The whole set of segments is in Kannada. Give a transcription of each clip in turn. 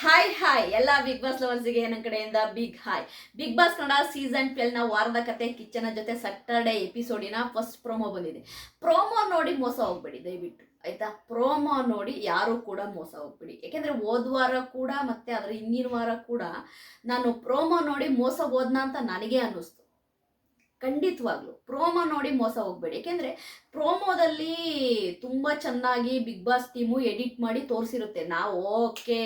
ಹಾಯ್ ಹಾಯ್ ಎಲ್ಲ ಬಿಗ್ ಬಾಸ್ ಲವರ್ಸ್ಗೆ ನನ್ನ ಕಡೆಯಿಂದ big hi big boss Kannada season ಟ್ವೆಲ್ನ ವಾರದ ಕತೆ, ಕಿಚ್ಚನ ಜೊತೆ ಸಟರ್ಡೆ ಎಪಿಸೋಡಿನ ಫಸ್ಟ್ ಪ್ರೊಮೋ ಬಂದಿದೆ. ಪ್ರೋಮೋ ನೋಡಿ ಮೋಸ ಹೋಗ್ಬೇಡಿ, ದಯವಿಟ್ಟು. ಆಯ್ತಾ? ಪ್ರೋಮೋ ನೋಡಿ ಯಾರು ಕೂಡ ಮೋಸ ಹೋಗ್ಬೇಡಿ. ಯಾಕೆಂದ್ರೆ ಹೋದ ವಾರ ಕೂಡ ಮತ್ತೆ ಅದರ ಹಿಂದಿನ ವಾರ ಕೂಡ ನಾನು ಪ್ರೋಮೋ ನೋಡಿ ಮೋಸ ಹೋದ್ನ ಅಂತ ನನಗೆ ಅನ್ನಿಸ್ತು. ಖಂಡಿತವಾಗ್ಲು. ಪ್ರೋಮೋ ನೋಡಿ ಮೋಸ ಹೋಗ್ಬೇಡಿ. ಯಾಕೆಂದ್ರೆ ಪ್ರೋಮೋದಲ್ಲಿ ತುಂಬಾ ಚೆನ್ನಾಗಿ ಬಿಗ್ ಬಾಸ್ ಟೀಮು ಎಡಿಟ್ ಮಾಡಿ ತೋರಿಸಿರುತ್ತೆ. ನಾವು ಓಕೆ.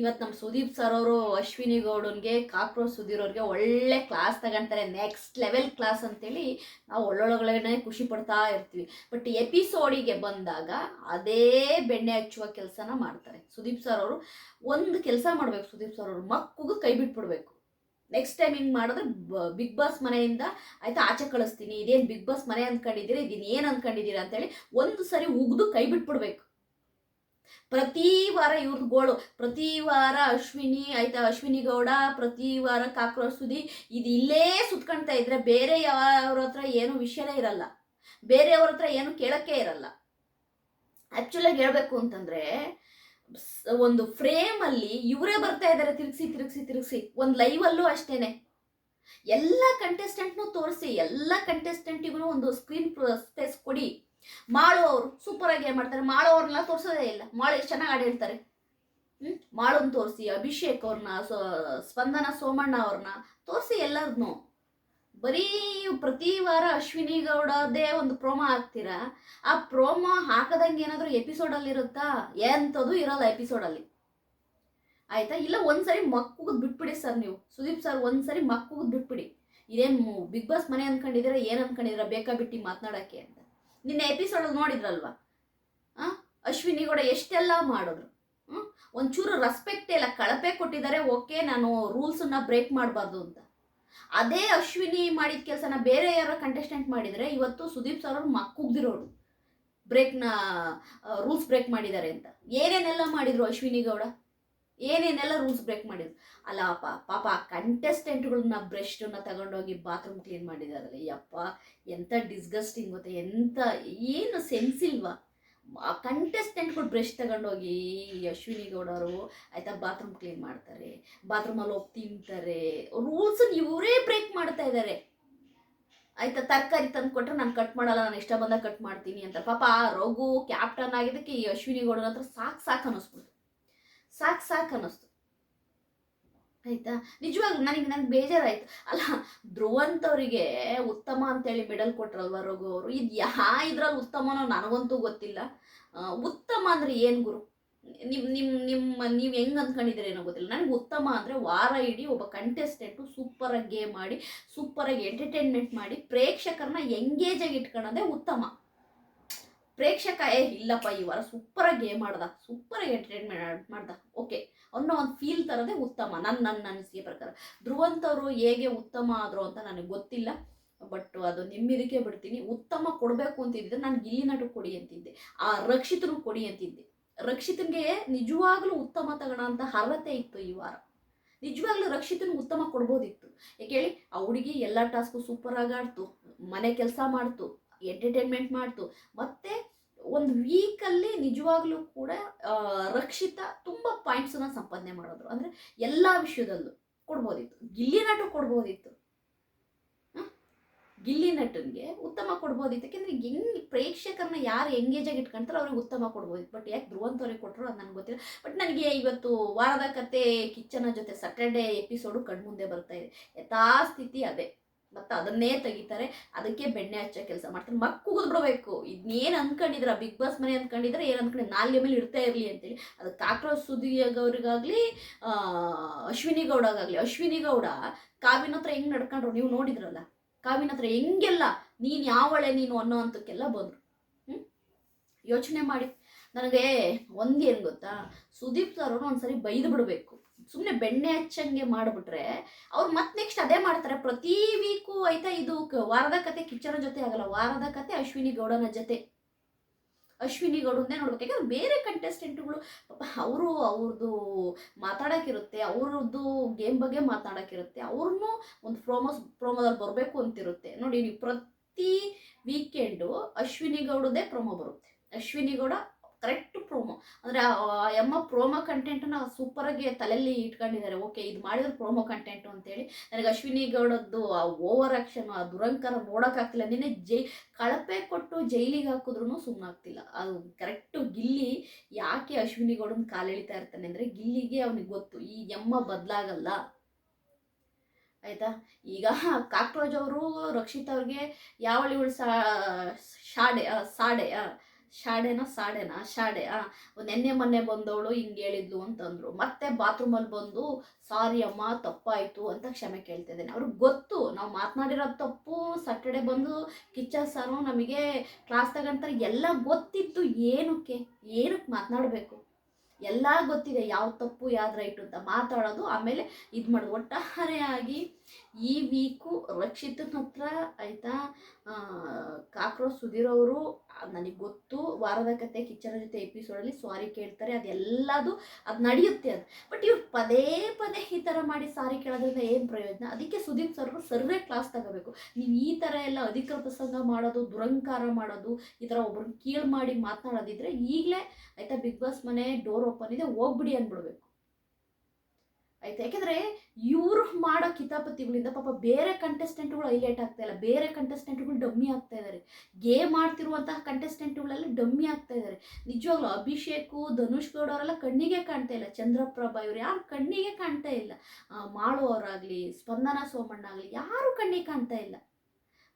ಇವತ್ತು ನಮ್ಮ ಸುದೀಪ್ ಸರ್ ಅವರು, ಅಶ್ವಿನಿ ಗೌಡನ್ಗೆ, ಕಾಕ್ರೋಚ್ ಸುದೀರೋರಿಗೆ ಒಳ್ಳೆ ಕ್ಲಾಸ್ ತಗೊಂತಾರೆ ನೆಕ್ಸ್ಟ್ ಲೆವೆಲ್ ಕ್ಲಾಸ್ ಅಂತೇಳಿ ನಾವು ಒಳ್ಳೊಳಗಡೆ ಖುಷಿ ಪಡ್ತಾ ಇರ್ತೀವಿ. ಬಟ್ ಎಪಿಸೋಡಿಗೆ ಬಂದಾಗ ಅದೇ ಬೆಣ್ಣೆ ಹಚ್ಚುವ ಕೆಲಸನ ಮಾಡ್ತಾರೆ. ಸುದೀಪ್ ಸರ್ ಅವರು ಒಂದು ಕೆಲಸ ಮಾಡಬೇಕು ಸುದೀಪ್ ಸರ್ ಅವರು, ಮಕ್ಕಗೂ ಕೈ ಬಿಟ್ಬಿಡ್ಬೇಕು. ನೆಕ್ಸ್ಟ್ ಟೈಮ್ ಹಿಂಗೆ ಮಾಡಿದ್ರೆ ಬಿಗ್ ಬಾಸ್ ಮನೆಯಿಂದ ಆಯ್ತಾ ಆಚೆ ಕಳಿಸ್ತೀನಿ, ಇದೇನು ಬಿಗ್ ಬಾಸ್ ಮನೆ ಅಂದ್ಕೊಂಡಿದ್ದೀರಿ ಇದೀನಿ ಏನು ಅಂದ್ಕೊಂಡಿದ್ದೀರಾ ಅಂತೇಳಿ ಒಂದು ಸರಿ ಉಗ್ದು ಕೈ ಬಿಟ್ಬಿಡ್ಬೇಕು. ಪ್ರತಿ ವಾರ ಇವ್ರದ್ದು ಗೋಳು. ಪ್ರತಿ ವಾರ ಅಶ್ವಿನಿ ಆಯ್ತಾ, ಅಶ್ವಿನಿ ಗೌಡ, ಪ್ರತಿ ವಾರ ಕಾಕ್ರೋಚ್ ಸುದಿ, ಇದು ಇಲ್ಲೇ ಸುತ್ಕೊಳ್ತಾ ಇದ್ರೆ ಬೇರೆ ಯಾವ್ರ ಹತ್ರ ಏನು ವಿಷಯನೇ ಇರಲ್ಲ. ಬೇರೆಯವ್ರ ಹತ್ರ ಏನು ಕೇಳಕ್ಕೆ ಇರಲ್ಲ. ಆ್ಯಕ್ಚುಲಾಗಿ ಹೇಳಬೇಕು ಅಂತಂದ್ರೆ, ಒಂದು ಫ್ರೇಮಲ್ಲಿ ಇವರೇ ಬರ್ತಾ ಇದ್ದಾರೆ ತಿರುಗಿಸಿ ತಿರುಗಿಸಿ ತಿರುಗಿಸಿ. ಒಂದು ಲೈವಲ್ಲೂ ಅಷ್ಟೇನೆ. ಎಲ್ಲ ಕಂಟೆಸ್ಟೆಂಟ್ನು ತೋರಿಸಿ, ಎಲ್ಲ ಕಂಟೆಸ್ಟೆಂಟಿಗೂ ಒಂದು ಸ್ಕ್ರೀನ್ ಸ್ಪೇಸ್ ಕೊಡಿ. ಮಾಳು ಅವರು ಸೂಪರ್ ಆಗಿ ಏನ್ ಮಾಡ್ತಾರೆ? ಮಾಳು ಅವ್ರನ್ನೆಲ್ಲ ತೋರಿಸೋದೇ ಇಲ್ಲ. ಮಾಳು ಎಷ್ಟು ಚೆನ್ನಾಗಿ ಆಡಿರ್ತಾರೆ ಹ್ಮ್? ಮಾಳುನ್ ತೋರಿಸಿ, ಅಭಿಷೇಕ್ ಅವ್ರನ್ನ ಸ್ಪಂದನ ಸೋಮಣ್ಣ ಅವ್ರನ್ನ ತೋರಿಸಿ ಎಲ್ಲರನ್ನೂ ಬರೀ ಪ್ರತಿ ವಾರ ಅಶ್ವಿನಿ ಗೌಡದೇ ಒಂದು ಪ್ರೋಮೋ ಹಾಕ್ತೀರಾ? ಆ ಪ್ರೋಮೋ ಹಾಕದಂಗೆ ಏನಾದರೂ ಎಪಿಸೋಡಲ್ಲಿ ಇರುತ್ತಾ? ಎಂಥದ್ದು ಇರಲ್ಲ ಎಪಿಸೋಡಲ್ಲಿ ಆಯ್ತಾ? ಇಲ್ಲ, ಒಂದ್ಸರಿ ಮಕ್ಕುಗದ್ ಬಿಟ್ಬಿಡಿ ಸರ್ ನೀವು. ಸುದೀಪ್ ಸರ್ ಒಂದ್ಸರಿ ಮಕ್ಕುಗದ್ ಬಿಟ್ಬಿಡಿ. ಇದೇನು ಬಿಗ್ ಬಾಸ್ ಮನೆ ಅನ್ಕೊಂಡಿದ್ದೀರಾ? ಏನು ಬೇಕಾ ಬಿಟ್ಟು ಮಾತನಾಡಕ್ಕೆ ಅಂತ. ನಿನ್ನೆ ಎಪಿಸೋಡಲ್ಲಿ ನೋಡಿದ್ರಲ್ವಾ? ಅಶ್ವಿನಿ ಕೂಡ ಎಷ್ಟೆಲ್ಲ ಮಾಡಿದ್ರು. ಹ್ಮ್? ಒಂಚೂರು ರೆಸ್ಪೆಕ್ಟ್ ಇಲ್ಲ, ಕಳಪೆ ಕೊಟ್ಟಿದ್ದಾರೆ ಓಕೆ ನಾನು ರೂಲ್ಸನ್ನ ಬ್ರೇಕ್ ಮಾಡಬಾರ್ದು ಅಂತ. ಅದೇ ಅಶ್ವಿನಿ ಮಾಡಿದ ಕೆಲಸನ ಬೇರೆ ಯಾರೋ ಕಂಟೆಸ್ಟೆಂಟ್ ಮಾಡಿದರೆ ಇವತ್ತು ಸುದೀಪ್ ಸರ್ ಅವ್ರು ಮಕ್ಕುಗ್ದಿರೋರು. ಬ್ರೇಕ್ನ ರೂಲ್ಸ್ ಬ್ರೇಕ್ ಮಾಡಿದ್ದಾರೆ ಅಂತ. ಏನೇನೆಲ್ಲ ಮಾಡಿದ್ರು ಅಶ್ವಿನಿ ಗೌಡ? ಏನೇನೆಲ್ಲ ರೂಲ್ಸ್ ಬ್ರೇಕ್ ಮಾಡಿದ್ರು ಅಲ್ಲ ಪಾ ಪಾಪ ಆ ಕಂಟೆಸ್ಟೆಂಟ್ಗಳನ್ನ ಬ್ರಷ್ನ ತಗೊಂಡೋಗಿ ಬಾತ್ರೂಮ್ ಕ್ಲೀನ್ ಮಾಡಿದಾರಲ್ಲ ಯಪ್ಪ ಎಂಥ ಡಿಸ್ಗಸ್ಟಿಂಗ್ ಗೊತ್ತಾ ಎಂಥ ಏನು ಸೆನ್ಸ್ ಇಲ್ವಾ? ಆ ಕಂಟೆಸ್ಟೆಂಟ್ಗಳು ಬ್ರಷ್ ತಗೊಂಡೋಗಿ ಅಶ್ವಿನಿ ಗೌಡರು ಆಯಿತಾ ಬಾತ್ರೂಮ್ ಕ್ಲೀನ್ ಮಾಡ್ತಾರೆ ಬಾತ್ರೂಮಲ್ಲಿ ಹೋಗಿ ತಿಂತಾರೆ ರೂಲ್ಸನ್ನ ಇವರೇ ಬ್ರೇಕ್ ಮಾಡ್ತಾ ಇದ್ದಾರೆ ಆಯ್ತಾ ತರಕಾರಿ ತಂದು ಕೊಟ್ರೆ ನಾನು ಕಟ್ ಮಾಡಲ್ಲ, ನಾನು ಇಷ್ಟ ಬಂದಾಗ ಕಟ್ ಮಾಡ್ತೀನಿ ಅಂತ ಪಾಪ ಆ ರಘು ಕ್ಯಾಪ್ಟನ್ ಆಗಿದ್ದಕ್ಕೆ ಈ ಅಶ್ವಿನಿ ಗೌಡನ ಹತ್ರ ಸಾಕು ಸಾಕು ಅನ್ನಿಸ್ಬಿಡ್ತು ಸಾಕು ಸಾಕು ಅನ್ನಿಸ್ತು. ಆಯ್ತಾ? ನಿಜವಾಗ್ಲೂ ನನಗೆ ನನಗೆ ಬೇಜಾರಾಯ್ತು. ಅಲ್ಲ, ಧ್ರುವಂತವರಿಗೆ ಉತ್ತಮ ಅಂತೇಳಿ ಮೆಡಲ್ ಕೊಟ್ರಲ್ವ ರಘು ಅವರು? ಇದು ಯಾ ಇದ್ರಲ್ಲಿ ಉತ್ತಮನೋ ನನಗಂತೂ ಗೊತ್ತಿಲ್ಲ. ಉತ್ತಮ ಅಂದರೆ ಏನು ಗುರು? ನಿಮ್ ನಿಮ್, ನಿಮ್ಮ, ನೀವು ಹೆಂಗ್ ಅಂದ್ಕೊಂಡಿದ್ದೀರಿ ಏನೋ ಗೊತ್ತಿಲ್ಲ. ನನಗೆ ಉತ್ತಮ ಅಂದರೆ ವಾರ ಇಡೀ ಒಬ್ಬ ಕಂಟೆಸ್ಟೆಂಟು ಸೂಪರಾಗಿ ಗೇಮ್ ಮಾಡಿ ಸೂಪರಾಗಿ ಎಂಟರ್ಟೈನ್ಮೆಂಟ್ ಮಾಡಿ ಪ್ರೇಕ್ಷಕರನ್ನ ಎಂಗೇಜ್ ಆಗಿ ಇಟ್ಕೊಳ್ಳೋದೇ ಉತ್ತಮ. ಪ್ರೇಕ್ಷಕ, ಏ, ಇಲ್ಲಪ್ಪ, ಈ ವಾರ ಸೂಪರಾಗಿ ಗೇಮ್ ಮಾಡ್ದ ಸೂಪರಾಗಿ ಎಂಟರ್ಟೈನ್ಮೆಂಟ್ ಮಾಡ್ದ. ಓಕೆ ಅನ್ನೋ ಒಂದು ಫೀಲ್ ತರೋದೇ ಉತ್ತಮ ನನ್ನ ನನ್ನ ಅನಿಸಿಕೆ ಪ್ರಕಾರ. ಧ್ರುವಂತವರು ಹೇಗೆ ಉತ್ತಮ ಆದರು ಅಂತ ನನಗೆ ಗೊತ್ತಿಲ್ಲ ಬಟ್ ಅದು ನಿಮ್ಮಿದಕ್ಕೆ ಬಿಡ್ತೀನಿ. ಉತ್ತಮ ಕೊಡಬೇಕು ಅಂತಿದ್ದರೆ ನಾನು ಗಿಲ್ಲಿ ನಟು ಕೊಡಿ ಅಂತಿದ್ದೆ. ಆ ರಕ್ಷಿತನು ಕೊಡಿ ಅಂತಿದ್ದೆ. ರಕ್ಷಿತನ್ಗೆ ನಿಜವಾಗ್ಲೂ ಉತ್ತಮ ತಗೋಣ ಅಂತ ಅರ್ಹತೆ ಇತ್ತು ಈ ವಾರ. ನಿಜವಾಗ್ಲೂ ರಕ್ಷಿತನ್ ಉತ್ತಮ ಕೊಡ್ಬೋದಿತ್ತು. ಯಾಕೆ ಹೇಳಿ, ಆ ಹುಡುಗಿ ಎಲ್ಲ ಟಾಸ್ಕು ಸೂಪರ್ ಆಗಿ ಆಡ್ತು, ಮನೆ ಕೆಲಸ ಮಾಡ್ತು ಎಂಟರ್ಟೈನ್ಮೆಂಟ್ ಮಾಡ್ತು, ಮತ್ತೆ ಒಂದು ವೀಕಲ್ಲಿ ನಿಜವಾಗ್ಲೂ ಕೂಡ ರಕ್ಷಿತ ತುಂಬ ಪಾಯಿಂಟ್ಸನ್ನ ಸಂಪಾದನೆ ಮಾಡಿದ್ರು. ಅಂದರೆ ಎಲ್ಲ ವಿಷಯದಲ್ಲೂ ಕೊಡ್ಬೋದಿತ್ತು. ಗಿಲ್ಲಿ ನಟು ಕೊಡ್ಬೋದಿತ್ತು? ಗಿಲ್ಲಿ ನಟನ್ಗೆ ಉತ್ತಮ ಕೊಡ್ಬೋದಿತ್ತು. ಯಾಕೆಂದ್ರೆ ಹೆಂಗ್ ಪ್ರೇಕ್ಷಕರನ್ನ ಯಾರು ಎಂಗೇಜ್ ಆಗಿ ಇಟ್ಕೊಂತಾರೋ ಅವ್ರಿಗೆ ಉತ್ತಮ ಕೊಡ್ಬೋದಿತ್ತು. ಬಟ್ ಯಾಕೆ ಧ್ರುವಂತವ್ರಿಗೆ ಕೊಟ್ಟರು ಅದು ನನಗೆ ಗೊತ್ತಿಲ್ಲ. ಬಟ್ ನನಗೆ ಇವತ್ತು ವಾರದ ಕತೆ ಕಿಚ್ಚನ ಜೊತೆ ಸಾಟರ್ಡೆ ಎಪಿಸೋಡು ಕಣ್ಮುಂದೆ ಬರ್ತಾ ಇದೆ. ಯಥಾಸ್ಥಿತಿ ಅದೇ. ಮತ್ತೆ ಅದನ್ನೇ ತೆಗಿತಾರೆ. ಅದಕ್ಕೆ ಬೆಣ್ಣೆ ಹಚ್ಚೋ ಕೆಲಸ ಮಾಡ್ತಾರೆ. ಮಕ್ಕು ಬಿಡಬೇಕು ಇದನ್ನೇನು ಅನ್ಕೊಂಡಿದ್ರ? ಬಿಗ್ ಬಾಸ್ ಮನೆ ಅನ್ಕೊಂಡಿದ್ರೆ ಏನು ಅನ್ಕೊಂಡು ನಾಲ್ಗೆ ಮೇಲೆ ಇಡ್ತಾ ಇರಲಿ ಅಂತೇಳಿ. ಅದು ಕಾಕ್ರೋಚ್ ಸುದಿಗವ್ರಿಗಾಗಲಿ ಅಶ್ವಿನಿ ಗೌಡಗಾಗಲಿ. ಅಶ್ವಿನಿ ಗೌಡ ಕಾವಿನ ಹತ್ರ ಹೆಂಗೆ ನಡ್ಕೊಂಡ್ರು? ನೀವು ನೋಡಿದ್ರಲ್ಲ? ಕಾವಿನ ಹತ್ರ ಹೆಂಗೆಲ್ಲ ನೀನು ಯಾವಳೆ ನೀನು ಅನ್ನೋ ಅಂತಕ್ಕೆಲ್ಲ ಬಂದರು. ಯೋಚನೆ ಮಾಡಿ. ನನಗೆ ಒಂದೇನು ಗೊತ್ತಾ? ಸುದೀಪ್ ಸರ್ ಒಂದ್ಸರಿ ಬೈದು ಬಿಡಬೇಕು ಸುಮ್ಮನೆ ಬೆಣ್ಣೆ ಹಚ್ಚಂಗೆ ಮಾಡಿಬಿಟ್ರೆ ಅವ್ರು ಮತ್ತೆ ನೆಕ್ಸ್ಟ್ ಅದೇ ಮಾಡ್ತಾರೆ. ಪ್ರತಿ ವೀಕು ಆಯ್ತಾ ಇದು ವಾರದ ಕತೆ ಕಿಚ್ಚನ ಜೊತೆ ಆಗಲ್ಲ. ವಾರದ ಕತೆ ಅಶ್ವಿನಿ ಗೌಡನ ಜೊತೆ. ಅಶ್ವಿನಿ ಗೌಡನ್ನೇ ನೋಡ್ಬೇಕು. ಯಾಕಂದ್ರೆ ಬೇರೆ ಕಂಟೆಸ್ಟೆಂಟ್ಗಳು ಅವರು ಅವ್ರದ್ದು ಮಾತಾಡೋಕ್ಕಿರುತ್ತೆ, ಅವ್ರದ್ದು ಗೇಮ್ ಬಗ್ಗೆ ಮಾತಾಡೋಕ್ಕಿರುತ್ತೆ ಅವ್ರನ್ನೂ ಒಂದು ಪ್ರೋಮೋಸ್ ಪ್ರೋಮೋದಲ್ಲಿ ಬರಬೇಕು ಅಂತಿರುತ್ತೆ. ನೋಡಿ, ನೀವು ಪ್ರತಿ ವೀಕೆಂಡು ಅಶ್ವಿನಿ ಗೌಡದೇ ಪ್ರೊಮೋ ಬರುತ್ತೆ. ಅಶ್ವಿನಿ ಗೌಡ ಕರೆಕ್ಟ್ ಪ್ರೋಮೋ ಅಂದರೆ ಎಮ್ಮ ಪ್ರೋಮೋ ಕಂಟೆಂಟನ್ನ ಸೂಪರಾಗಿ ತಲೆಯಲ್ಲಿ ಇಟ್ಕೊಂಡಿದ್ದಾರೆ. ಓಕೆ ಇದು ಮಾಡಿದ್ರೆ ಪ್ರೋಮೋ ಕಂಟೆಂಟು ಅಂತೇಳಿ. ನನಗೆ ಅಶ್ವಿನಿ ಗೌಡದ್ದು ಆ ಓವರ್ ಆಕ್ಷನ್ ಆ ದುರಂಕಾರ ನೋಡೋಕ್ಕಾಗ್ತಿಲ್ಲ ನಿನ್ನೆ ಜೈ, ಕಳಪೆ ಕೊಟ್ಟು ಜೈಲಿಗೆ ಹಾಕಿದ್ರು ಸುಮ್ಮನಾಗ್ತಿಲ್ಲ ಅದು ಕರೆಕ್ಟು ಗಿಲ್ಲಿ ಯಾಕೆ ಅಶ್ವಿನಿ ಗೌಡನ ಕಾಲೆಳಿತಾ ಇರ್ತಾನೆ ಅಂದರೆ, ಗಿಲ್ಲಿಗೆ ಅವನಿಗೆ ಗೊತ್ತು, ಈ ಎಮ್ಮ ಬದಲಾಗಲ್ಲ. ಆಯಿತಾ? ಈಗ ಕಾಕ್ರೋಜ್ ಅವರು ರಕ್ಷಿತ್ ಅವ್ರಿಗೆ ಯಾವಳಿ ಸಾ ಶಾಡೆ ಸಾಡೆ ಶಾಡೆನಾ? ಸಾಡೆನಾ? ಶಾಡೆ, ಆ, ನೆನ್ನೆ ಮೊನ್ನೆ ಬಂದವಳು ಹಿಂಗೆ ಹೇಳಿದ್ಲು ಅಂತಂದ್ರು. ಮತ್ತೆ ಬಾತ್ರೂಮಲ್ಲಿ ಬಂದು, ಸಾರಿ ಅಮ್ಮ, ತಪ್ಪಾಯಿತು ಅಂತ ಕ್ಷಮೆ ಕೇಳ್ತಾ ಇದ್ದೇನೆ ಅವ್ರಿಗೆ ಗೊತ್ತು, ನಾವು ಮಾತನಾಡಿರೋ ತಪ್ಪು. ಸಟರ್ಡೆ ಬಂದು ಕಿಚ್ಚ ಸಾರು ನಮಗೆ ಕ್ಲಾಸ್ ತಗೊಂತಾರೆ. ಎಲ್ಲ ಗೊತ್ತಿತ್ತು. ಏನಕ್ಕೆ? ಏನಕ್ಕೆ ಮಾತನಾಡಬೇಕು? ಎಲ್ಲ ಗೊತ್ತಿದೆ. ಯಾವ ತಪ್ಪು ಯಾವ್ದು ರೈಟು ಅಂತ ಮಾತಾಡೋದು. ಆಮೇಲೆ ಇದು ಮಾಡೋದು ಒಟ್ಟಾರೆಯಾಗಿ ಈ ವೀಕು ರಕ್ಷಿತನ ಹತ್ರ ಆಯಿತಾ ಕಾಕ್ರೋಚ್ ಸುಧೀರ್ ಅವರು ನನಗೆ ಗೊತ್ತು. ವಾರದ ಕತೆ ಕಿಚ್ಚನ ಜೊತೆ ಎಪಿಸೋಡಲ್ಲಿ ಸಾರಿ ಕೇಳ್ತಾರೆ. ಅದೆಲ್ಲದು ಅದು ನಡೆಯುತ್ತೆ ಅದು. ಬಟ್ ಇವ್ರು ಪದೇ ಪದೇ ಈ ಥರ ಮಾಡಿ ಸಾರಿ ಕೇಳೋದ್ರಿಂದ ಏನು ಪ್ರಯೋಜನ? ಅದಕ್ಕೆ ಸುದೀಪ್ ಸರ್ ಸರ್ವೇ ಕ್ಲಾಸ್ ತಗೋಬೇಕು. ನೀವು ಈ ಥರ ಎಲ್ಲ ಅಧಿಕೃತ ಪ್ರಸಂಗ ಮಾಡೋದು, ದುರಂಕಾರ ಮಾಡೋದು, ಈ ಥರ ಒಬ್ರನ್ನ ಕೀಳು ಮಾಡಿ ಮಾತನಾಡೋದಿದ್ರೆ ಈಗಲೇ ಆಯಿತಾ ಬಿಗ್ ಬಾಸ್ ಮನೆ ಡೋರ್ ಓಪನ್ ಇದೆ, ಹೋಗ್ಬಿಡಿ ಅಂದ್ಬಿಡ್ಬೇಕು. ಆಯ್ತಾ? ಯಾಕೆಂದರೆ ಇವರು ಮಾಡೋ ಕಿತಾಪತಿಗಳಿಂದ ಪಾಪ ಬೇರೆ ಕಂಟೆಸ್ಟೆಂಟ್ಗಳು ಹೈಲೈಟ್ ಆಗ್ತಾ ಇಲ್ಲ. ಬೇರೆ ಕಂಟೆಸ್ಟೆಂಟ್ಗಳು ಡಮ್ಮಿ ಆಗ್ತಾ ಇದ್ದಾರೆ ಗೇಮ್ ಆಡ್ತಿರುವಂತಹ ಕಂಟೆಸ್ಟೆಂಟ್ಗಳೆಲ್ಲ ಡಮ್ಮಿ ಆಗ್ತಾ ಇದ್ದಾರೆ ನಿಜವಾಗ್ಲೂ ಅಭಿಷೇಕು, ಧನುಷ್ ಗೌಡ ಅವರೆಲ್ಲ ಕಣ್ಣಿಗೆ ಕಾಣ್ತಾ ಇಲ್ಲ. ಚಂದ್ರಪ್ರಭಾ ಇವ್ರು ಯಾರು ಕಣ್ಣಿಗೆ ಕಾಣ್ತಾ ಇಲ್ಲ. ಮಾಳು ಸ್ಪಂದನ ಸೋಮಣ್ಣ ಆಗಲಿ ಯಾರು ಕಣ್ಣಿಗೆ ಕಾಣ್ತಾ ಇಲ್ಲ.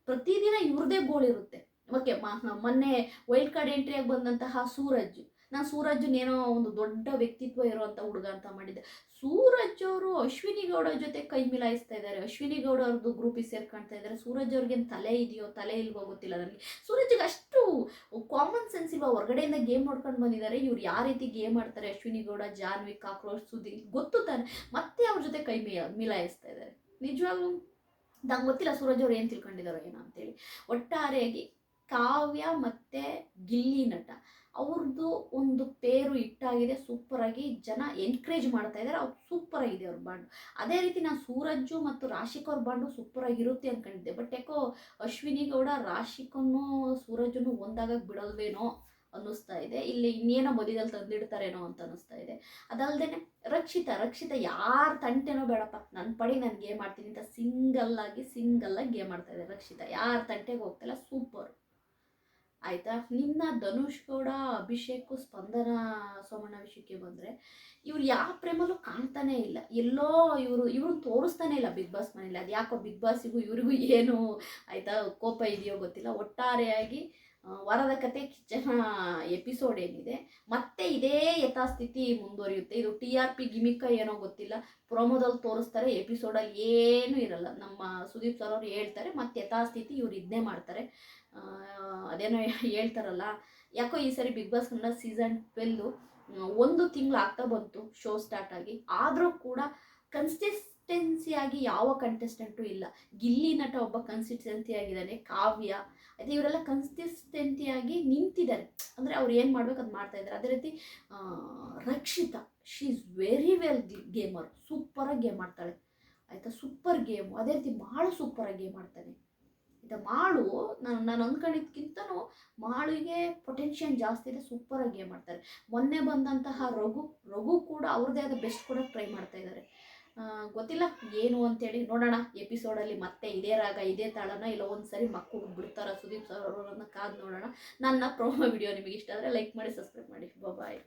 ಪ್ರತಿದಿನ ಇವ್ರದೇ ಗೋಳಿರುತ್ತೆ. ಓಕೆ ಮೊನ್ನೆ ವೈಲ್ಡ್ ಕಾರ್ಡ್ ಎಂಟ್ರಿಯಾಗಿ ಬಂದಂತಹ ಸೂರಜ್. ನಾನು ಸೂರಜ್ನೇನೋ ಒಂದು ದೊಡ್ಡ ವ್ಯಕ್ತಿತ್ವ ಇರುವಂಥ ಹುಡುಗ ಅಂತ ಮಾಡಿದ್ದೆ. ಸೂರಜ್ ಅವರು ಅಶ್ವಿನಿ ಗೌಡ ಜೊತೆ ಕೈ ಮಿಲಾಯಿಸ್ತಾ ಇದ್ದಾರೆ ಅಶ್ವಿನಿ ಗೌಡ ಅವ್ರದ್ದು ಗ್ರೂಪಿಗೆ ಸೇರ್ಕೊಳ್ತಾ ಇದ್ದಾರೆ ಸೂರಜ್ ಅವ್ರಿಗೇನು ತಲೆ ಇದೆಯೋ, ತಲೆ ಇಲ್ವೋ ಗೊತ್ತಿಲ್ಲ ಅದರಲ್ಲಿ ಸೂರಜ್ಗೆ ಅಷ್ಟು ಕಾಮನ್ ಸೆನ್ಸ್ ಇಲ್ವಾ? ಹೊರಗಡೆಯಿಂದ ಗೇಮ್ ಮಾಡ್ಕೊಂಡು ಬಂದಿದ್ದಾರೆ ಇವ್ರು ಯಾವ ರೀತಿ ಗೇಮ್ ಆಡ್ತಾರೆ? ಅಶ್ವಿನಿ ಗೌಡ ಜಾನ್ವಿ ಕಾಕ್ರೋಚ್, ಸುದೀಪ್ ಗೊತ್ತು ತಾನೆ. ಮತ್ತೆ ಅವ್ರ ಜೊತೆ ಕೈ ಮಿ ಮಿಲಾಯಿಸ್ತಾ ಇದ್ದಾರೆ ನಿಜವಾಗ್ಲೂ ನಂಗೆ ಗೊತ್ತಿಲ್ಲ ಸೂರಜ್ ಅವ್ರು ಏನು ತಿಳ್ಕೊಂಡಿದ್ದಾರೋ ಏನೋ ಅಂತೇಳಿ. ಒಟ್ಟಾರೆಯಾಗಿ ಕಾವ್ಯ ಮತ್ತು ಗಿಲ್ಲಿ ನಟ. ಅವ್ರದ್ದು ಒಂದು ಪೇರು ಇಟ್ಟಾಗಿದೆ ಸೂಪರಾಗಿ ಜನ ಎನ್ಕರೇಜ್ ಮಾಡ್ತಾ ಇದ್ದಾರೆ ಅವ್ರು ಸೂಪರಾಗಿದೆ ಅವ್ರ ಬಾಂಡು. ಅದೇ ರೀತಿ ನಾನು ಸೂರಜ್ಜು ಮತ್ತು ರಾಶಿಕ್ ಅವ್ರ ಬಾಂಡು ಸೂಪರಾಗಿರುತ್ತೆ ಅಂದ್ಕೊಂಡಿದ್ದೆ ಬಟ್ ಯಾಕೋ ಅಶ್ವಿನಿ ಗೌಡ ರಾಶಿಕನ್ನು ಸೂರಜ್ಜನ್ನು ಒಂದಾಗಕ್ಕೆ ಬಿಡಲ್ವೇನೋ ಅನ್ನಿಸ್ತಾ ಇದೆ. ಇಲ್ಲಿ ಇನ್ನೇನೋ ಮಧ್ಯದಲ್ಲಿ ತಂದಿಡ್ತಾರೇನೋ ಅಂತ ಅನ್ನಿಸ್ತಾ ಇದೆ. ಅದಲ್ಲದೆ ರಕ್ಷಿತ ರಕ್ಷಿತ ಯಾರ ತಂಟೆನೋ ಬೇಡಪ್ಪ. ನನ್ನ ಪಡಿ ನಾನು ಗೇಮ್ ಆಡ್ತೀನಿ ಅಂತ ಸಿಂಗಲ್ ಆಗಿ ಸಿಂಗಲ್ ಆಗಿ ಗೇಮ್ ಆಡ್ತಾ ಇದೆ ರಕ್ಷಿತ. ಯಾರ ತಂಟೆಗೆ ಹೋಗ್ತಿಲ್ಲ ಸೂಪರ್ ಆಯಿತಾ? ನಿನ್ನ ಧನುಷ್ ಗೌಡ ಅಭಿಷೇಕು ಸ್ಪಂದನ ಸೋಮಣ್ಣ ವಿಷಯಕ್ಕೆ ಬಂದರೆ ಇವ್ರು ಯಾವ ಪ್ರೇಮಲ್ಲೂ ಕಾಣ್ತಾನೇ ಇಲ್ಲ. ಎಲ್ಲೋ ಇವರು ಇವ್ರನ್ನ ತೋರಿಸ್ತಾನೆ ಇಲ್ಲ ಬಿಗ್ ಬಾಸ್ ಮನೇಲಿ ಅದು ಯಾಕೋ ಬಿಗ್ ಬಾಸಿಗೂ ಇವ್ರಿಗೂ ಏನು ಆಯಿತಾ ಕೋಪ ಇದೆಯೋ ಗೊತ್ತಿಲ್ಲ. ಒಟ್ಟಾರೆಯಾಗಿ ವರದ ಕತೆ ಕಿಚ್ಚನ ಎಪಿಸೋಡ್ ಏನಿದೆ. ಮತ್ತೆ ಇದೇ ಯಥಾಸ್ಥಿತಿ ಮುಂದುವರಿಯುತ್ತೆ. ಇದು ಟಿ ಆರ್ ಪಿ ಗಿಮಿಕ್ಕ ಏನೋ ಗೊತ್ತಿಲ್ಲ. ಪ್ರೊಮೋದಲ್ಲಿ ತೋರಿಸ್ತಾರೆ ಎಪಿಸೋಡಲ್ಲಿ ಏನೂ ಇರಲ್ಲ. ನಮ್ಮ ಸುದೀಪ್ ಸರ್ ಅವರು ಹೇಳ್ತಾರೆ ಮತ್ತೆ ಯಥಾಸ್ಥಿತಿ ಇವ್ರು ಇದನ್ನೇ ಮಾಡ್ತಾರೆ. ಅದೇನೋ ಹೇಳ್ತಾರಲ್ಲ, ಯಾಕೋ ಈ ಸರಿ big boss Kannada season twelve ಒಂದು ತಿಂಗಳು ಆಗ್ತಾ ಬಂತು ಶೋ ಸ್ಟಾರ್ಟ್ ಆಗಿ. ಆದರೂ ಕೂಡ ಕನ್ಸಿಸ್ಟೆನ್ಸಿಯಾಗಿ ಯಾವ ಕಂಟೆಸ್ಟೆಂಟು ಇಲ್ಲ. ಗಿಲ್ಲಿ ನಟ ಒಬ್ಬ ಕನ್ಸಿಸ್ಟೆನ್ಸಿ ಆಗಿದ್ದಾನೆ, ಕಾವ್ಯ, ಅದೇ ಇವರೆಲ್ಲ ಕನ್ಸಿಸ್ಟೆನ್ಸಿಯಾಗಿ ನಿಂತಿದ್ದಾರೆ. ಅಂದರೆ ಅವ್ರು ಏನು ಮಾಡ್ಬೇಕು ಅದು ಮಾಡ್ತಾ ಇದ್ದಾರೆ. ಅದೇ ರೀತಿ Rakshita she is very well gamer ಸೂಪರಾಗಿ ಗೇಮ್ ಆಡ್ತಾಳೆ. ಆಯಿತಾ? Super game. ಅದೇ ರೀತಿ ಭಾಳ ಸೂಪರಾಗಿ ಗೇಮ್ ಆಡ್ತಾನೆ. ಆಯಿತಾ ಮಾಳು ನಾನು ನಾನು ಅಂದ್ಕೊಂಡಿದ್ದಕ್ಕಿಂತನೂ ಮಾಳಿಗೆ ಪೊಟೆನ್ಷಿಯಲ್ ಜಾಸ್ತಿ ಇದೆ ಸೂಪರಾಗಿ ಗೇಮ್ ಮಾಡ್ತಾರೆ ಮೊನ್ನೆ ಬಂದಂತಹ ರಘು ರಘು ಕೂಡ ಅವ್ರದ್ದೇ ಆದ ಬೆಸ್ಟ್ ಕೂಡ ಟ್ರೈ ಮಾಡ್ತಾ ಇದ್ದಾರೆ ಗೊತ್ತಿಲ್ಲ ಏನು ಅಂತೇಳಿ ನೋಡೋಣ. ಎಪಿಸೋಡಲ್ಲಿ ಮತ್ತೆ ಇದೇ ರಾಗ, ಇದೇ ತಾಳನ ಇಲ್ಲ ಒಂದು ಸರಿ ಮಕ್ಕಳು ಬಿಡ್ತಾರ ಸುದೀಪ್ ಸರ್ ಅವರನ್ನ ಕಾದು ನೋಡೋಣ. ನನ್ನ ಪ್ರೊಮೋ ವಿಡಿಯೋ ನಿಮಗೆ ಇಷ್ಟ ಆದರೆ ಲೈಕ್ ಮಾಡಿ ಸಬ್ಸ್ಕ್ರೈಬ್ ಮಾಡಿ. ಬಾಯ್